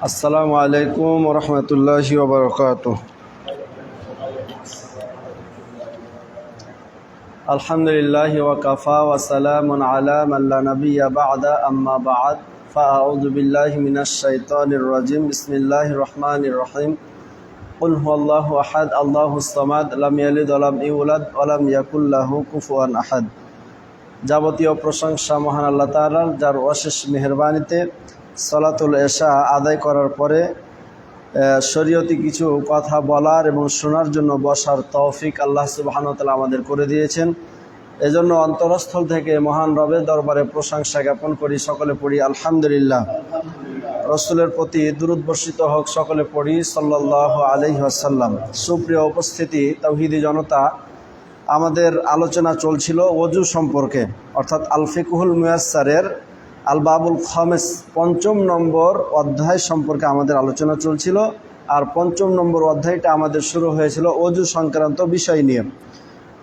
আসসালামু আলাইকুম রহমতুল্লাহি ওবরকাত আলহামদুলিল্লাহ ওয়াকাফা ওয়াসালাম আলা মাল্লা নবিয়া বাদা আম্মা বাদ فأعوذ بالله من الشيطان الرجيم بسم الله الرحمن الرحيم قل هو الله أحد الله الصمد لم يلد ولم يولد ولم يكن له كفوا أحد যাবতীয় প্রশংসা মহান আল্লাহ তাআলার যার অশেষ মেহেরবানিতে সলাতুল এশা আদায় করার পরে শরীয়তি কিছু কথা বলার এবং শোনার জন্য বসার তৌফিক আল্লাহ সুবাহানতালা আমাদের করে দিয়েছেন। এজন্য অন্তরস্থল থেকে মহান রবের দরবারে প্রশংসা জ্ঞাপন করি, সকলে পড়ি আলহামদুলিল্লাহ। রসুলের প্রতি দুরুদ বর্ষিত হোক, সকলে পড়ি সাল্লাহ আলহি আসাল্লাম সুপ্রিয় উপস্থিতি, তৌহিদি জনতা, আমাদের আলোচনা চলছিল অজু সম্পর্কে, অর্থাৎ আলফিকুহুল মুয়াসারের আল বাবুল খমেস পঞ্চম নম্বর অধ্যায় সম্পর্কে আমাদের আলোচনা চলছিল, আর পঞ্চম নম্বর অধ্যায়টা আমাদের শুরু হয়েছিল অজু সংক্রান্ত বিষয় নিয়ে।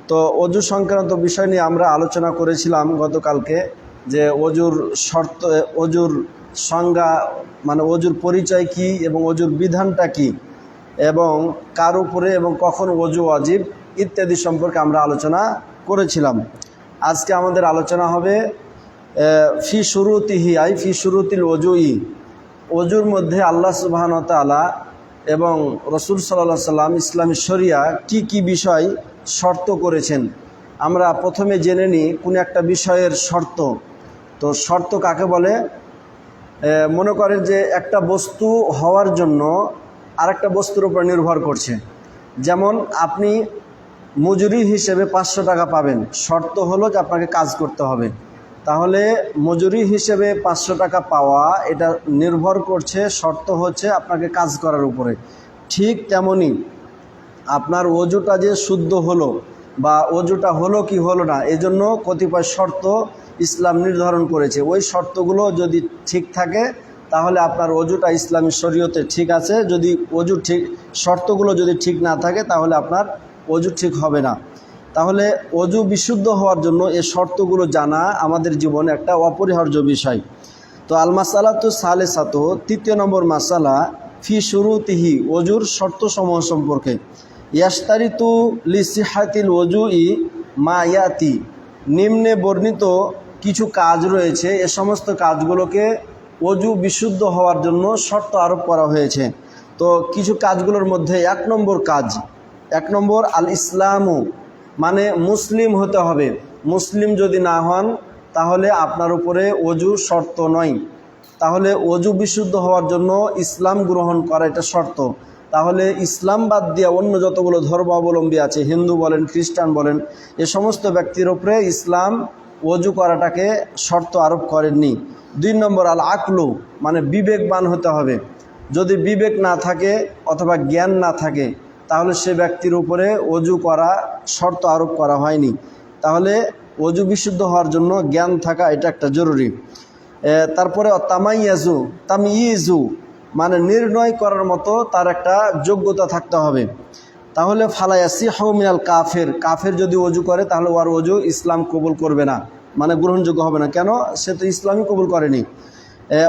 তো অজু সংক্রান্ত বিষয় নিয়ে আমরা আলোচনা করেছিলাম গতকালকে যে অজুর শর্ত, অজুর সংজ্ঞা মানে অজুর পরিচয় কি এবং অজুর বিধানটা কি, এবং কার উপরে এবং কখন অজু অজীব ইত্যাদি সম্পর্কে আমরা আলোচনা করেছিলাম। আজকে আমাদের আলোচনা হবে ফি শুরুতিহি, আই ফি শুরুতিল অজুই অজুর মধ্যে আল্লাহ সুবাহন তালা এবং রসুল সাল্লাহ সাল্লাম ইসলামী শরিয়া কি কি বিষয় শর্ত করেছেন? আমরা প্রথমে জেনে নিই কোন একটা বিষয়ের শর্ত। তো শর্ত কাকে বলে? মনে করেন যে একটা বস্তু হওয়ার জন্য আরেকটা বস্তুর উপর নির্ভর করছে। যেমন আপনি মজুরি হিসেবে পাঁচশো টাকা পাবেন। শর্ত হলো যে আপনাকে কাজ করতে হবে। তাহলে মজুরি হিসেবে পাঁচশো টাকা পাওয়া, এটা নির্ভর করছে, শর্ত হচ্ছে আপনাকে কাজ করার উপরে। ঠিক তেমনই আপনার অজুটা যে শুদ্ধ হলো বা অজুটা হলো কি হলো না, এজন্য কতিপয় শর্ত ইসলাম নির্ধারণ করেছে। ওই শর্তগুলো যদি ঠিক থাকে, তাহলে আপনার অজুটা ইসলামী শরীয়তে ঠিক আছে। যদি অজু ঠিক, শর্তগুলো যদি ঠিক না থাকে, তাহলে আপনার অজু ঠিক হবে না। তাহলে অজু বিশুদ্ধ হওয়ার জন্য এই শর্তগুলো জানা আমাদের জীবনে একটা অপরিহার্য বিষয়। তো আল মাসালা তো সালে সাতো তৃতীয় নম্বর মাসালা, ফি শুরুতিহি, অজুর শর্ত সমূহ সম্পর্কে। ইয়াস্তারিতু লিসিহাতিল অজু ই মা ইয়াতি নিম্নে বর্ণিত কিছু কাজ রয়েছে, এ সমস্ত কাজগুলোকে অজু বিশুদ্ধ হওয়ার জন্য শর্ত আরোপ করা হয়েছে। তো কিছু কাজগুলোর মধ্যে এক নম্বর কাজ, এক নম্বর আল ইসলামু মানে মুসলিম হতে হবে। মুসলিম যদি না হন, তাহলে আপনার উপরে অজু শর্ত নয়। তাহলে অজু বিশুদ্ধ হওয়ার জন্য ইসলাম গ্রহণ করা এটা শর্ত। তাহলে ইসলাম বাদ দিয়ে অন্য যতগুলো ধর্মাবলম্বী আছে, হিন্দু বলেন, খ্রিস্টান বলেন, এ সমস্ত ব্যক্তির উপরে ইসলাম অজু করাটাকে শর্ত আরোপ করেননি। দুই নম্বর আল আকলু মানে বিবেকবান হতে হবে। যদি বিবেক না থাকে অথবা জ্ঞান না থাকে তাহলে সে ব্যক্তির উপরে অজু করা শর্ত আরোপ করা হয়নি। তাহলে অজু বিশুদ্ধ হওয়ার জন্য জ্ঞান থাকা এটা একটা জরুরি। তারপরে তামাইয়াজু তামিইজু মানে নির্ণয় করার মতো তার একটা যোগ্যতা থাকতে হবে। তাহলে ফালায়াসি মিনাল কাফের কাফের যদি অজু করে তাহলে ওর অজু ইসলাম কবুল করবে না। মানে গ্রহণযোগ্য হবে না। কেন? সে তো ইসলামই কবুল করেনি।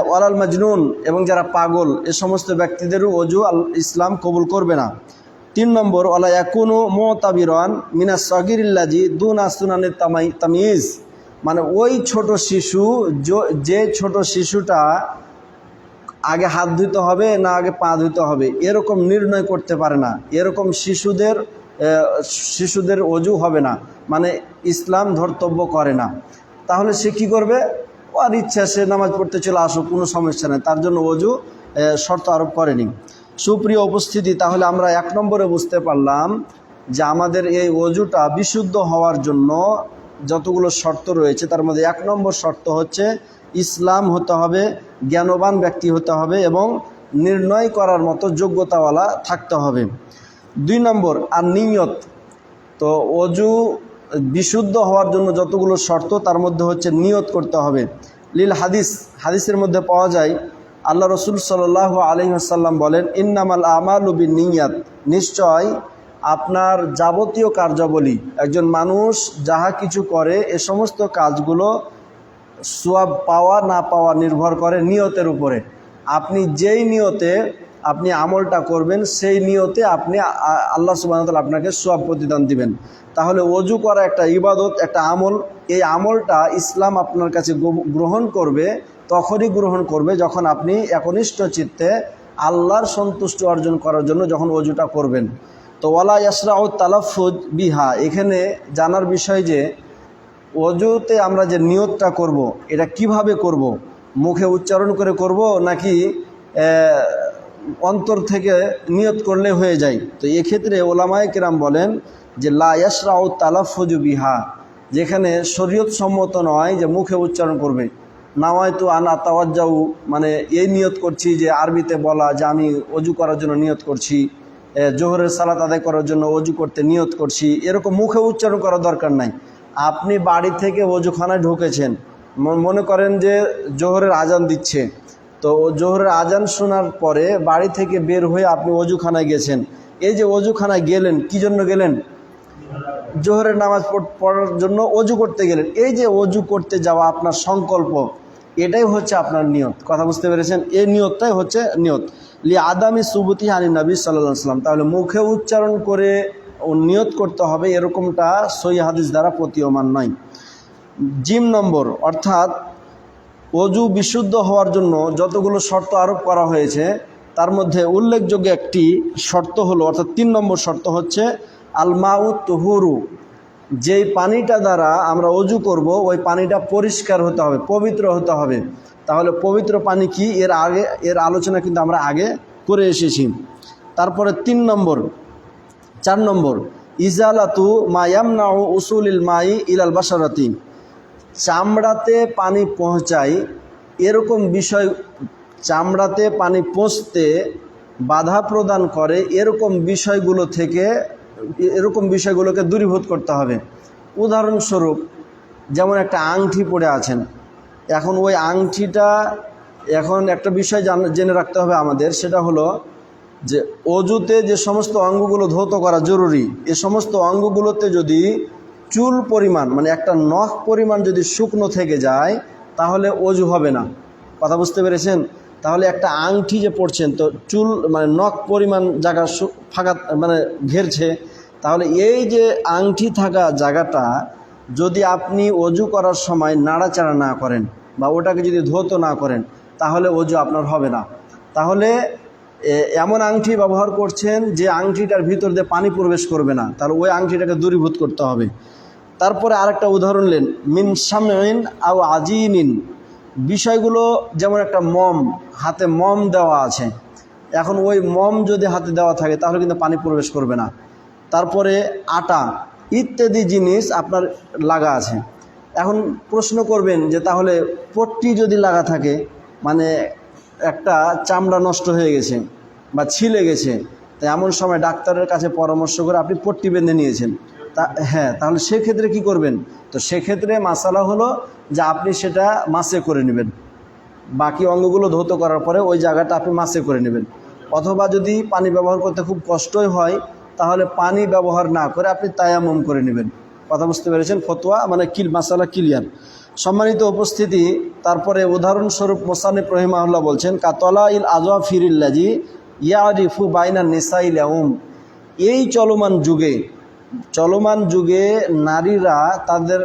ওয়ালাল মাজনুন এবং যারা পাগল, এ সমস্ত ব্যক্তিদেরও অজু আল, ইসলাম কবুল করবে না। তিন নম্বর ওলা একুনু মোতাবিরান মিনা সগিরিল্লাজি দুন আসুনানের তামাই, তামিজ। মানে ওই ছোট শিশু যে ছোট শিশুটা আগে হাত ধুতে হবে না আগে পা ধুতে হবে, এরকম নির্ণয় করতে পারে না। এরকম শিশুদের শিশুদের অজু হবে না। মানে ইসলাম ধর্তব্য করে না। তাহলে সে কী করবে? আর ইচ্ছা সে নামাজ পড়তে চলে আসুক, কোনো সমস্যা নেই। তার জন্য অজু শর্ত আরোপ করেনি। সুপ্রিয় উপস্থিতি, তাহলে আমরা এক নম্বরে বুঝতে পারলাম যে আমাদের এই অজুটা বিশুদ্ধ হওয়ার জন্য যতগুলো শর্ত রয়েছে, তার মধ্যে এক নম্বর শর্ত হচ্ছে ইসলাম হতে হবে, জ্ঞানবান ব্যক্তি হতে হবে এবং নির্ণয় করার মতো যোগ্যতাওয়ালা থাকতে হবে। দুই নম্বর, আর নিয়ত। তো অজু বিশুদ্ধ হওয়ার জন্য যতগুলো শর্ত, তার মধ্যে হচ্ছে নিয়ত করতে হবে। লীল হাদিস, হাদিসের মধ্যে পাওয়া যায় আল্লাহ রসুল সাল আলী আসাল্লাম বলেন, ইন্নামাল আমাল উবিন নিয়াত নিশ্চয় আপনার যাবতীয় কার্যাবলী, একজন মানুষ যাহা কিছু করে, এ সমস্ত কাজগুলো সোয়াব পাওয়া না পাওয়া নির্ভর করে নিয়তের উপরে। আপনি যেই নিয়তে আপনি আমলটা করবেন, সেই নিয়তে আপনি আল্লাহ সুবাহতাল আপনাকে সোয়াব প্রতিদান দিবেন। তাহলে অজু করা একটা ইবাদত, একটা আমল। এই আমলটা ইসলাম আপনার কাছে গ্রহণ করবে তখনই গ্রহণ করবে যখন আপনি একনিষ্ঠ চিত্তে আল্লাহর সন্তুষ্ট অর্জন করার জন্য যখন অজুটা করবেন। তো ওয়ালা ইয়াসরাউ তালাফুজ বিহা। এখানে জানার বিষয় যে, অজুতে আমরা যে নিয়তটা করব, এটা কীভাবে করব? মুখে উচ্চারণ করে করব নাকি অন্তর থেকে নিয়ত করলে হয়ে যায়? তো এক্ষেত্রে ওলামায় কিরাম বলেন যে লায়াসরাউ তালাফুজু বিহা। যেখানে শরীয়ত সম্মত নয় যে মুখে উচ্চারণ করবে। নাওয়ায়তু আনা তাওয়াজ্জাউ মানে এই নিয়ত করছি যে আরবিতে বলা যে আমি অজু করার জন্য নিয়ত করছি জোহরের সালাত আদায় করার জন্য অজু করতে নিয়ত করছি, এরকম মুখে উচ্চারণ করার দরকার নাই। আপনি বাড়ি থেকে অজুখানায় ঢুকেছেন মনে করেন যে জোহরের আজান দিচ্ছে, তো জোহরের আজান শোনার পরে বাড়ি থেকে বের হয়ে আপনি অজুখানায় গেছেন। এই যে অজুখানায় গেলেন, কি জন্য গেলেন? জোহরের নামাজ পড়- পড়ার জন্য অজু করতে গেলেন। এই যে অজু করতে যাওয়া আপনার সংকল্প এটাই হচ্ছে আপনার নিয়ত। কথা বুঝতে পেরেছেন? এই নিয়তটাই হচ্ছে নিয়ত। লি আদামি সুবতি আনি নবী সাল্লাহ সাল্লাম তাহলে মুখে উচ্চারণ করে নিয়ত করতে হবে, এরকমটা সই হাদিস দ্বারা প্রতীয়মান নয়। জিম নম্বর, অর্থাৎ অজু বিশুদ্ধ হওয়ার জন্য যতগুলো শর্ত আরোপ করা হয়েছে, তার মধ্যে উল্লেখযোগ্য একটি শর্ত হলো, অর্থাৎ তিন নম্বর শর্ত হচ্ছে আলমাউ তুহুরু যেই পানিটা দ্বারা আমরা অজু করব, ওই পানিটা পরিষ্কার হতে হবে, পবিত্র হতে হবে। তাহলে পবিত্র পানি কি? এর আগে, এর আলোচনা কিন্তু আমরা আগে করে এসেছি। তারপরে তিন নম্বর, চার নম্বর, ইজালাতু মায়ামনাউ উসুলিল মাই ইলাল বাসারাতি চামড়াতে পানি পৌঁছায়, এরকম বিষয়, চামড়াতে পানি পৌঁছতে বাধা প্রদান করে এরকম বিষয়গুলো থেকে এরকম বিষয়গুলোকে দূরীভূত করতে হবে। উদাহরণস্বরূপ, যেমন একটা আংটি পড়ে আছেন। এখন ওই আংটিটা এখন একটা বিষয় জান- রাখতে হবে আমাদের, সেটা হলো যে অজুতে যে সমস্ত অঙ্গগুলো ধৌত করা জরুরি, এ সমস্ত অঙ্গগুলোতে যদি চুল পরিমাণ মানে একটা নখ পরিমাণ যদি শুকনো থেকে যায়, তাহলে অজু হবে না। কথা বুঝতে পেরেছেন? তাহলে একটা আংটি যে পড়ছেন, তো চুল মানে নখ পরিমাণ জায়গা ফাঁকা মানে ঘেরছে তাহলে এই যে আংটি থাকা জায়গাটা, যদি আপনি অজু করার সময় নাড়াচাড়া না করেন বা ওটাকে যদি ধৌত না করেন, তাহলে অজু আপনার হবে না। তাহলে এমন আংটি ব্যবহার করছেন যে আংটিটার ভিতর দিয়ে পানি প্রবেশ করবে না, তাহলে ওই আংটিটাকে দূরীভূত করতে হবে। তারপরে আরেকটা উদাহরণ নেন, মিন সামিন আও আজিনিন। বিষয়গুলো যেমন একটা মম, হাতে মম দেওয়া আছে। এখন ওই মম যদি হাতে দেওয়া থাকে, তাহলে কিন্তু পানি প্রবেশ করবে না। তারপরে আটা ইত্যাদি জিনিস আপনার লাগা আছে। এখন প্রশ্ন করবেন যে তাহলে পট্টি যদি লাগা থাকে মানে একটা চামড়া নষ্ট হয়ে গেছে বা ছিলে গেছে, তাই এমন সময় ডাক্তারের কাছে পরামর্শ করে আপনি পট্টি বেঁধে নিয়েছেন। তা হ্যাঁ তাহলে সেক্ষেত্রে কি করবেন? তো সেক্ষেত্রে মাসালা হলো যে আপনি সেটা মাসে করে নেবেন। বাকি অঙ্গগুলো ধৌত করার পরে ওই জায়গাটা আপনি মাসে করে নেবেন। অথবা যদি পানি ব্যবহার করতে খুব কষ্টই হয় তাহলে পানি ব্যবহার না করে আপনি তায়ামম করে নেবেন। কথা বুঝতে পেরেছেন? ফতোয়া মানে কিল মাসালা ক্লিয়ার সম্মানিত উপস্থিতি, তারপরে উদাহরণস্বরূপ মোসানিফ রহিমাহুল্লাহ বলছেন কাতলা ইল আজওয়া ফিরিল্লাজি ইয়ারিফু বাইনা নিসাইল আউম এই চলমান যুগে চলমান যুগে নারীরা তাদের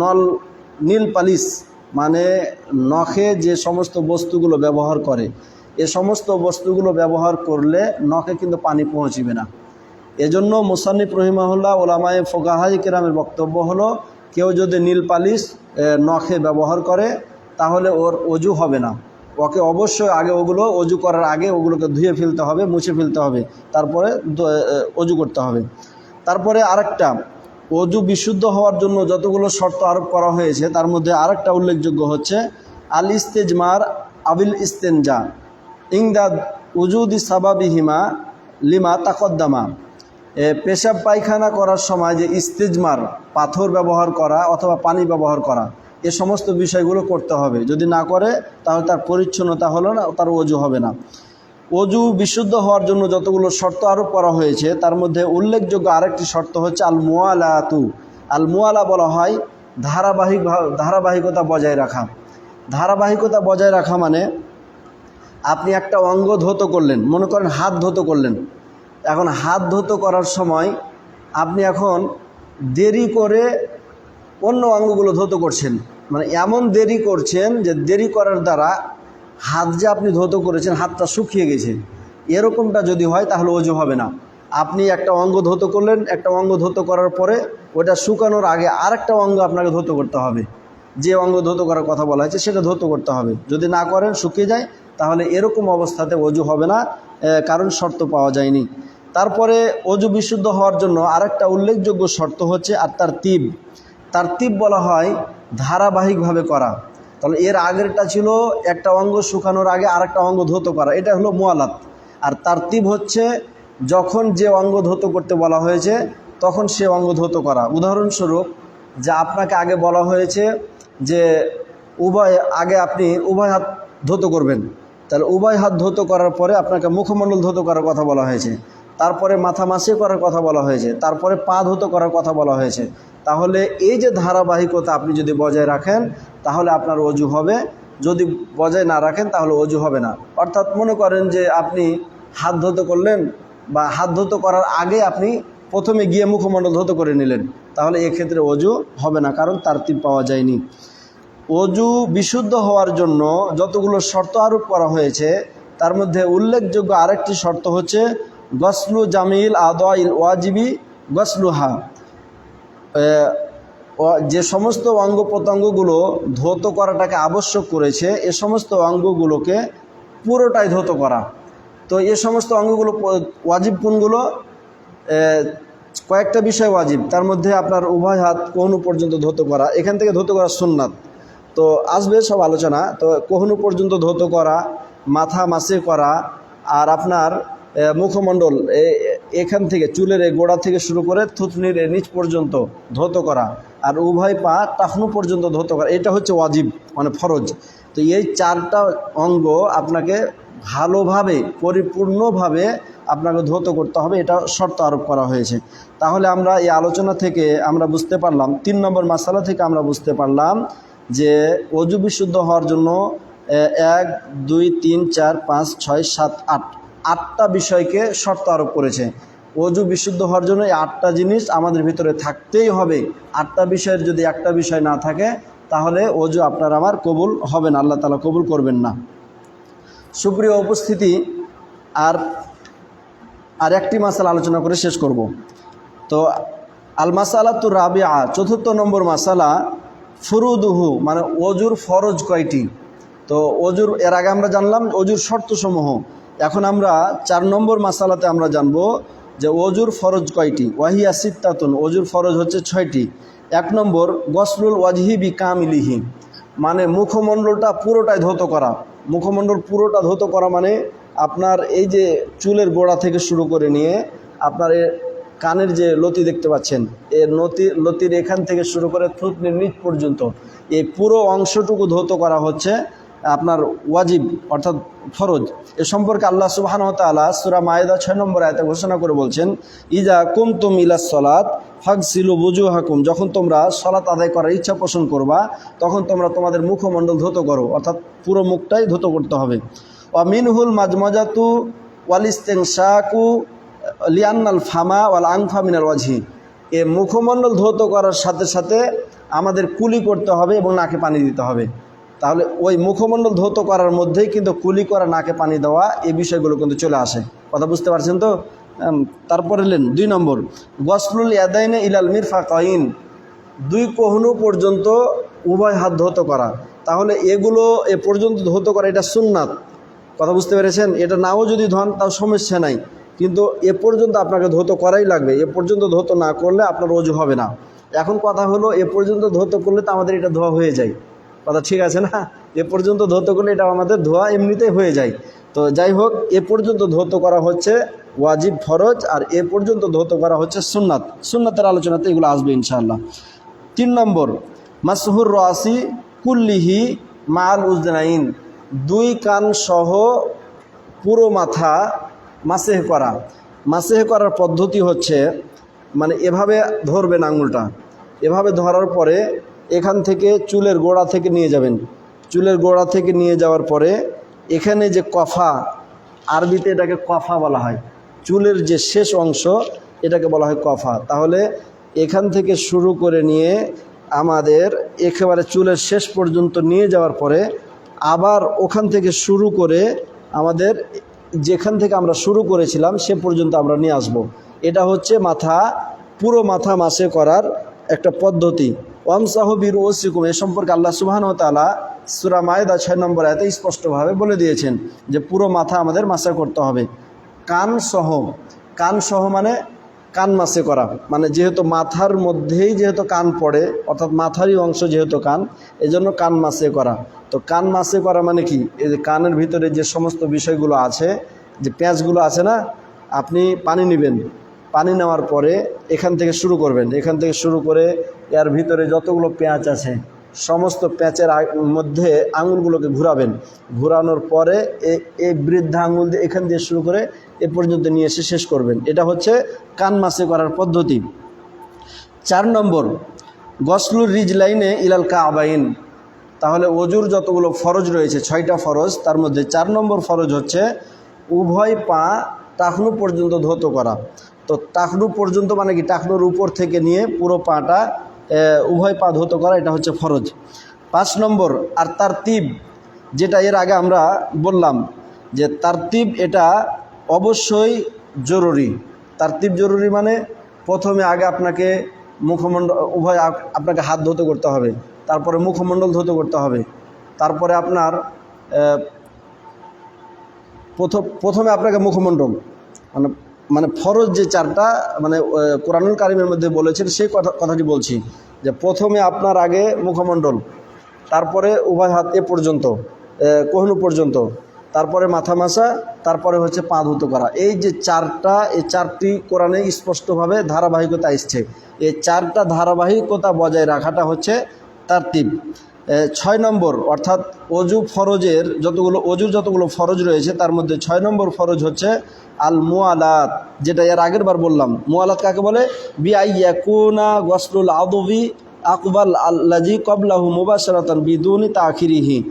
নল নীল পালিশ মানে নখে যে সমস্ত বস্তুগুলো ব্যবহার করে, এ সমস্ত বস্তুগুলো ব্যবহার করলে নখে কিন্তু পানি পৌঁছিবে না। এজন্য মুসান্নিফ রহিমাহুল্লাহ ওলামায় ফোকাহাই কেরামের বক্তব্য হলো, কেউ যদি নীল পালিশ নখে ব্যবহার করে, তাহলে ওর অজু হবে না। ওকে অবশ্যই আগে ওগুলো অজু করার আগে ওগুলোকে ধুয়ে ফেলতে হবে, মুছে ফেলতে হবে। তারপরে অজু করতে হবে। তারপরে আরেকটা, অজু বিশুদ্ধ হওয়ার জন্য যতগুলো শর্ত আরোপ করা হয়েছে, তার মধ্যে আরেকটা উল্লেখযোগ্য হচ্ছে, আল ইস্তেজমার আবিল ইস্তেনজা, ইংদাদ উজুদি সাবাবিহিমা লিমা তাকদ্দামা। পেশাব পায়খানা করার সময় যে ইস্তেজমার পাথর ব্যবহার করা অথবা পানি ব্যবহার করা, এ সমস্ত বিষয়গুলো করতে হবে। যদি না করে, তাহলে তার পরিচ্ছন্নতা হলো না, তার অজু হবে না। অজু বিশুদ্ধ হওয়ার জন্য যতগুলো শর্ত আরোপ করা হয়েছে, তার মধ্যে উল্লেখযোগ্য আরেকটি শর্ত হচ্ছে আল মুয়ালাতু আল মুয়ালা বলা হয় ধারাবাহিক ধারাবাহিকতা বজায় রাখা। ধারাবাহিকতা বজায় রাখা মানে আপনি একটা অঙ্গ ধৌত করলেন, মনে করেন হাত ধৌত করলেন এখন হাত ধৌত করার সময় আপনি এখন দেরি করে অন্য অঙ্গগুলো ধৌত করছেন। মানে এমন দেরি করছেন যে দেরি করার দ্বারা হাত যে আপনি ধৌত করেছেন, হাতটা শুকিয়ে গেছে। এরকমটা যদি হয় তাহলে অজু হবে না। আপনি একটা অঙ্গ ধৌত করলেন, একটা অঙ্গ ধৌত করার পরে ওটা শুকানোর আগে আরেকটা অঙ্গ আপনাকে ধৌত করতে হবে। যে অঙ্গ ধৌত করার কথা বলা হয়েছে সেটা ধৌত করতে হবে। যদি না করেন, শুকিয়ে যায় তাহলে এরকম অবস্থাতে অজু হবে না কারণ শর্ত পাওয়া যায়নি। তারপরে অজু বিশুদ্ধ হওয়ার জন্য আরেকটা উল্লেখযোগ্য শর্ত হচ্ছে আর তার তিব। তার তিব বলা হয় ধারাবাহিকভাবে করা। তাহলে এর আগেরটা ছিল একটা অঙ্গ শুকানোর আগে আরেকটা অঙ্গ ধৌত করা, এটা হলো মোয়ালাত আর তার তিব হচ্ছে যখন যে অঙ্গ ধৌত করতে বলা হয়েছে, তখন সে অঙ্গ ধৌত করা। উদাহরণস্বরূপ, যে আপনাকে আগে বলা হয়েছে যে উভয়, আগে আপনি উভয় হাত ধৌত করবেন। তাহলে উভয় হাত ধৌত করার পরে আপনাকে মুখমণ্ডল ধৌত করার কথা বলা হয়েছে। তারপরে মাথা মাসে করার কথা বলা হয়েছে। তারপরে পা ধৌত করার কথা বলা হয়েছে। তাহলে এই যে ধারাবাহিকতা আপনি যদি বজায় রাখেন, তাহলে আপনার অজু হবে। যদি বজায় না রাখেন, তাহলে অজু হবে না। অর্থাৎ মনে করেন যে আপনি হাত ধৌত করলেন বা হাত ধৌত করার আগে আপনি প্রথমে গিয়ে মুখমণ্ডল ধৌত করে নিলেন। তাহলে এক্ষেত্রে অজু হবে না, কারণ তারতিব পাওয়া যায়নি। অজু বিশুদ্ধ হওয়ার জন্য যতগুলো শর্ত আরোপ করা হয়েছে, তার মধ্যে উল্লেখযোগ্য আরেকটি শর্ত হচ্ছে গসলু জামিল আদা-ইল ওয়াজিবি গসলুহা। যে সমস্ত অঙ্গ প্রত্যঙ্গগুলো ধৌত করাটাকে আবশ্যক করেছে, এ সমস্ত অঙ্গগুলোকে পুরোটাই ধৌত করা। তো এ সমস্ত অঙ্গগুলো ওয়াজিব কোনগুলো? কয়েকটা বিষয় ওয়াজিব। তার মধ্যে আপনার উভয় হাত কোন পর্যন্ত ধৌত করা? এখান থেকে ধৌত করা সুন্নাত। তো আসবে সব আলোচনা। তো কোহনু পর্যন্ত ধৌত করা, মাথা মাসে করা আর আপনার মুখমণ্ডল এখান থেকে চুলের গোড়া থেকে শুরু করে থুতনির নিচ পর্যন্ত ধৌত করা আর উভয় পা টাকনু পর্যন্ত ধৌত করা। এটা হচ্ছে ওয়াজিব মানে ফরজ। তো এই চারটা অঙ্গ আপনাকে ভালোভাবে, পরিপূর্ণভাবে আপনাকে ধৌত করতে হবে। এটা শর্ত আরোপ করা হয়েছে। তাহলে আমরা এই আলোচনা থেকে আমরা বুঝতে পারলাম, তিন নম্বর মাসালা থেকে আমরা বুঝতে পারলাম যে অজু বিশুদ্ধ হওয়ার জন্য এক, দুই, তিন, চার, পাঁচ, ছয়, সাত, আট। আটটা বিষয়কে শর্ত আরোপ করেছে। অজু বিশুদ্ধ হওয়ার জন্য এই আটটা জিনিস আমাদের ভিতরে থাকতেই হবে। আটটা বিষয়ের যদি একটা বিষয় না থাকে, তাহলে অজু আপনার আমার কবুল হবে না, আল্লাহ তালা কবুল করবেন না। সুপ্রিয় উপস্থিতি, আর আর একটি মাসালা আলোচনা করে শেষ করব। তো আল মাসালা রাবিয়া চতুর্থ নম্বর মাসালা ফুরুদুহু মানে অজুর ফরজ কয়টি? তো অজুর, এর আগে আমরা জানলাম অজুর শর্তসমূহ। এখন আমরা চার নম্বর মাসালাতে আমরা জানব যে অজুর ফরজ কয়টি? ওয়াহিয়া সিত্তাতুন, অজুর ফরজ হচ্ছে ছয়টি। এক নম্বর, গসলুল ওয়াজহি বি কামিলিহি মানে মুখমণ্ডলটা পুরোটাই ধৌত করা। মুখমণ্ডল পুরোটা ধৌত করা মানে আপনার এই যে চুলের গোড়া থেকে শুরু করে নিয়ে আপনার কানের যে লতি দেখতে পাচ্ছেন এর নতি, লতির এখান থেকে শুরু করে থুতনির নিচ পর্যন্ত এই পুরো অংশটুকু ধৌত করা হচ্ছে আপনার ওয়াজিব অর্থাৎ ফরজ। এ সম্পর্কে আল্লাহ সুবাহান তালা সুরা মায়েদা ছয় নম্বর আয়তে ঘোষণা করে বলছেন ইজা কুমতুম ইলাস সলাত ফাগ সিলু বুজু হাকুম যখন তোমরা সলাত আদায় করার ইচ্ছা পোষণ করবা, তখন তোমরা তোমাদের মুখমণ্ডল ধৌত করো, অর্থাৎ পুরো মুখটাই ধৌত করতে হবে। ওয়া মিনহুল মাজমজাতু ওয়ালিস্তেং শাকু লিয়ান্নাল ফামা ওয়াল আংফা মিনাল ওয়াজহি। এ মুখমণ্ডল ধৌত করার সাথে সাথে আমাদের কুলি করতে হবে এবং নাকে পানি দিতে হবে। তাহলে ওই মুখমণ্ডল ধৌত করার মধ্যেই কিন্তু কুলি করা, নাকে পানি দেওয়া, এই বিষয়গুলো কিন্তু চলে আসে। কথা বুঝতে পারছেন তো? তারপরে লেন দুই নম্বর গসলুল ইয়াদাইনে ইলাল মিরফা কইন দুই কোহনু পর্যন্ত উভয় হাত ধৌত করা। তাহলে এগুলো এ পর্যন্ত ধৌত করা, এটা সুন্নাত। কথা বুঝতে পেরেছেন? এটা নাও যদি ধন, তাও সমস্যা নাই। কিন্তু এ পর্যন্ত আপনাকে ধৌত করাই লাগবে। এ পর্যন্ত ধৌত না করলে আপনার অজু হবে না। এখন কথা হলো, এ পর্যন্ত ধৌত করলে তো আমাদের এটা ধোয়া হয়ে যায়। কথা ঠিক আছে না? এ পর্যন্ত ধৌত করলে এটা আমাদের ধোয়া এমনিতেই হয়ে যায়। তো যাই হোক, এ পর্যন্ত ধৌত করা হচ্ছে ওয়াজিব ফরজ আর এ পর্যন্ত ধৌত করা হচ্ছে সুন্নাত। সুন্নাতের আলোচনাতে এগুলো আসবে ইনশাআল্লাহ। তিন নম্বর, মাসহুর রাসি কুল্লিহি মাল উজনাইন। দুই কান সহ পুরো মাথা মাসেহ করা। মাসেহ করার পদ্ধতি হচ্ছে মানে এভাবে ধরবেন আঙুলটা। এভাবে ধরার পরে এখান থেকে চুলের গোড়া থেকে নিয়ে যাবেন। চুলের গোড়া থেকে নিয়ে যাওয়ার পরে এখানে যে কফা, আরবিতে এটাকে কফা বলা হয়। চুলের যে শেষ অংশ, এটাকে বলা হয় কফা। তাহলে এখান থেকে শুরু করে নিয়ে আমাদের একেবারে চুলের শেষ পর্যন্ত নিয়ে যাওয়ার পরে আবার ওখান থেকে শুরু করে আমাদের যেখান থেকে আমরা শুরু করেছিলাম, সে পর্যন্ত আমরা নিয়ে আসব। এটা হচ্ছে মাথা, পুরো মাথা মাসে করার একটা পদ্ধতি ওয়ামসাহবির সিকুম এ সম্পর্কে আল্লাহ সুবাহন তালা সুরা মায়দা ছয় নম্বর এতে স্পষ্টভাবে বলে দিয়েছেন যে পুরো মাথা আমাদের মাসে করতে হবে কান সহ কান সহ মানে কান মাসে করা। মানে যেহেতু মাথার মধ্যেই যেহেতু কান পড়ে, অর্থাৎ মাথারই অংশ যেহেতু কান, এজন্য কান মাসে করা। তো কান মাসে করা মানে কি? এই যে কানের ভিতরে যে সমস্ত বিষয়গুলো আছে, যে পেঁয়াজগুলো আছে না, আপনি পানি নেবেন। পানি নেওয়ার পরে এখান থেকে শুরু করবেন। এখান থেকে শুরু করে এর ভিতরে যতগুলো পেঁয়াজ আছে, সমস্ত প্যাঁচের মধ্যে আঙুলগুলোকে ঘুরাবেন। ঘুরানোর পরে এই বৃদ্ধা আঙুল দিয়ে এখান দিয়ে শুরু করে এ পর্যন্ত নিয়ে এসে শেষ করবেন। এটা হচ্ছে কান মাসে করার পদ্ধতি। চার নম্বর, গসলুর রিজ লাইনে ইলাল কাবাইন। তাহলে অজুর যতগুলো ফরজ রয়েছে, ছয়টা ফরজ, তার মধ্যে চার নম্বর ফরজ হচ্ছে উভয় পা টাকনু পর্যন্ত ধৌত করা। তো টাকনু পর্যন্ত মানে কি? টাকনুর উপর থেকে নিয়ে পুরো পাটা উভয় পা ধৌত করা, এটা হচ্ছে ফরজ। পাঁচ নম্বর, আর তার তিব যেটা এর আগে আমরা বললাম যে তার তারতিব এটা অবশ্যই জরুরি। তারতিব জরুরি মানে প্রথমে আগে আপনাকে মুখমণ্ডল, উভয় আপনাকে হাত ধুতে করতে হবে। তারপরে মুখমণ্ডল ধুতে করতে হবে। তারপরে আপনার প্রথম, প্রথমে আপনাকে মুখমণ্ডল। মানে মানে ফরজ যে চারটা মানে কোরআনুল কারিমের মধ্যে বলেছেন সেই কথা কথাটি বলছি যে প্রথমে আপনার আগে মুখমণ্ডল, তারপরে উভয় হাত এ পর্যন্ত কোহনু পর্যন্ত। তারপরে মাথা মাসা তারপরে হচ্ছে পা ধুতো করা। এই যে চারটা এই চারটি কোরআনে স্পষ্টভাবে ধারাবাহিকতা এসছে। এই চারটা ধারাবাহিকতা বজায় রাখাটা হচ্ছে তারতিব। এ, ছয় নম্বর অর্থাৎ অজু ফরজের যতগুলো অজুর যতগুলো ফরজ রয়েছে তার মধ্যে ছয় নম্বর ফরজ হচ্ছে আল মুয়ালাত যেটা এর আগের বার বললাম। মুয়ালাত কাকে বলে? বি আইয়াকুনা গসলুল আদবি আকবাল আল্লাজি কবলাহু মুবাসরাতান বিদুনি তাখিরিহি।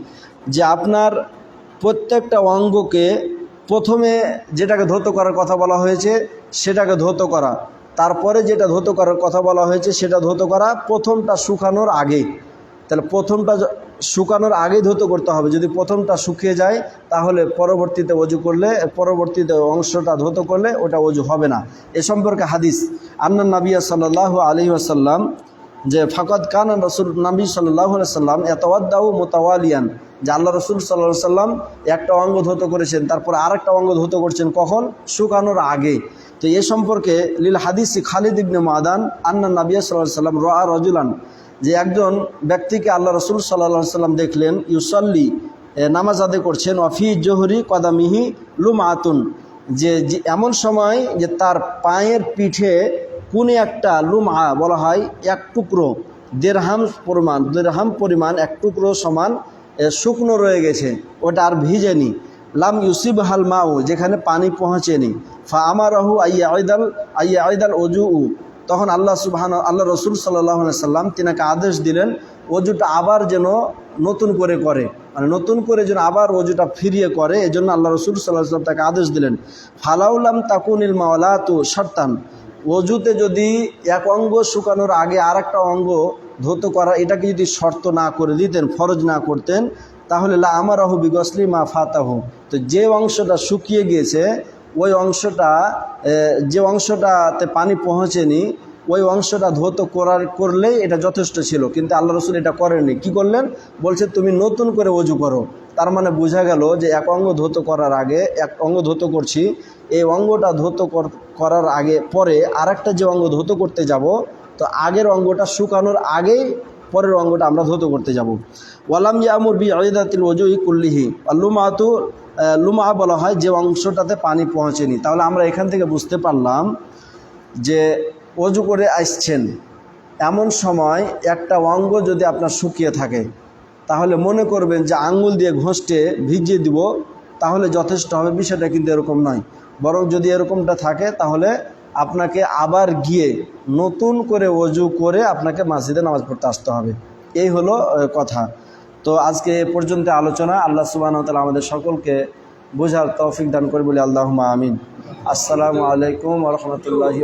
যে আপনার প্রত্যেকটা অঙ্গকে প্রথমে যেটাকে ধৌত করার কথা বলা হয়েছে, সেটাকে ধৌত করা। তারপরে যেটা ধৌত করার কথা বলা হয়েছে, সেটা ধৌত করা প্রথমটা শুকানোর আগে। তাহলে প্রথমটা শুকানোর আগেই ধৌত করতে হবে। যদি প্রথমটা শুকিয়ে যায়, তাহলে পরবর্তীতে অজু করলে, পরবর্তীতে অংশটা ধৌত করলে ওটা অজু হবে না। এ সম্পর্কে হাদিস। আন্না নাবিয়া সাল্লাহ আলী আসাল্লাম যে ফাকত কান রসুল নবী সাল্লাহ সাল্লাম এতওয়াদ্দাউ মোতাওয়ালিয়ান, যে আল্লাহ রসুল সাল্লাহ সাল্লাম একটা অঙ্গ ধৌত করেছেন, তারপর আরেকটা অঙ্গ ধৌত করছেন কখন? শুকানোর আগে। তো এ সম্পর্কে লীল হাদিস খালিদ ইবনে মাদান আন্না নাবিয়া সাল্লাহ সাল্লাম রা রজুলান, যে একজন ব্যক্তিকে আল্লাহ রসুল সাল্লাহ সাল্লাম দেখলেন, ইউসল্লি নামাজ আদে করছেন অফি জোহরি কদামিহি লুম আতুন যে এমন সময় যে তার পায়ের পিঠে কোনে একটা লুমা বলা হয় এক টুকরো। দেড়হাম পরিমাণ দেড়হাম পরিমাণ এক টুকরো সমান শুকনো রয়ে গেছে। ওটা আর ভিজেনি লাম ইউসিব হাল মাউ, যেখানে পানি পৌঁছেনি ফা আমার আহু আইয়া আইদাল আইয়া আইদাল অজু উ তখন আল্লাহ সুবাহান, আল্লাহ রসুল সাল্লাহ সাল্লাম তিনাকে আদেশ দিলেন অজুটা আবার যেন নতুন করে করে। মানে নতুন করে যেন আবার অজুটা ফিরিয়ে করে এই জন্য আল্লাহ রসুল সাল্লাহ সাল্লাম তাকে আদেশ দিলেন। ফালাউলাম তাকুনিল মাওলা তু শর্তান। অজুতে যদি এক অঙ্গ শুকানোর আগে আর একটা অঙ্গ ধৌত করা এটাকে যদি শর্ত না করে দিতেন, ফরজ না করতেন, তাহলে লা আমার আহু বিগসলি মা ফাতাহু। তো যে অংশটা শুকিয়ে গিয়েছে, ওই অংশটা যে অংশটাতে পানি পৌঁছেনি, ওই অংশটা ধৌত করার, করলেই এটা যথেষ্ট ছিল। কিন্তু আল্লাহ রসুল এটা করেননি। কি করলেন? বলছে, তুমি নতুন করে অজু করো। তার মানে বোঝা গেল যে এক অঙ্গ ধৌত করার আগে, এক অঙ্গ ধৌত করছি, এই অঙ্গটা ধৌত কর- করার আগে, পরে আরেকটা যে অঙ্গ ধৌত করতে যাব, তো আগের অঙ্গটা শুকানোর আগেই পরের অঙ্গটা আমরা ধৌত করতে যাব। ওয়ালাম ইয়ামুর বি আইদাতিল ওজুই কুল্লিহি। আল্লুমাতু লুমা বলা হয় যে অংশটাতে পানি পৌঁছেনি। তাহলে আমরা এখান থেকে বুঝতে পারলাম যে অজু করে আসছেন। এমন সময় একটা অঙ্গ যদি আপনার শুকিয়ে থাকে, তাহলে মনে করবেন যে আঙ্গুল দিয়ে ঘষটে ভিজিয়ে দিব, তাহলে যথেষ্ট হবে, বিষয়টা কিন্তু এরকম নয়। বরং যদি এরকমটা থাকে, তাহলে আপনাকে আবার গিয়ে নতুন করে অজু করে আপনাকে মসজিদে নামাজ পড়তে আসতে হবে। এই হলো কথা। তো আজকে এ পর্যন্ত আলোচনা। আল্লাহ সুবাহ তালা আমাদের সকলকে বোঝার তৌফিক দান করে বলি। আল্লাহ আমিন। আসসালামু আলাইকুম রহমতুল্লাহি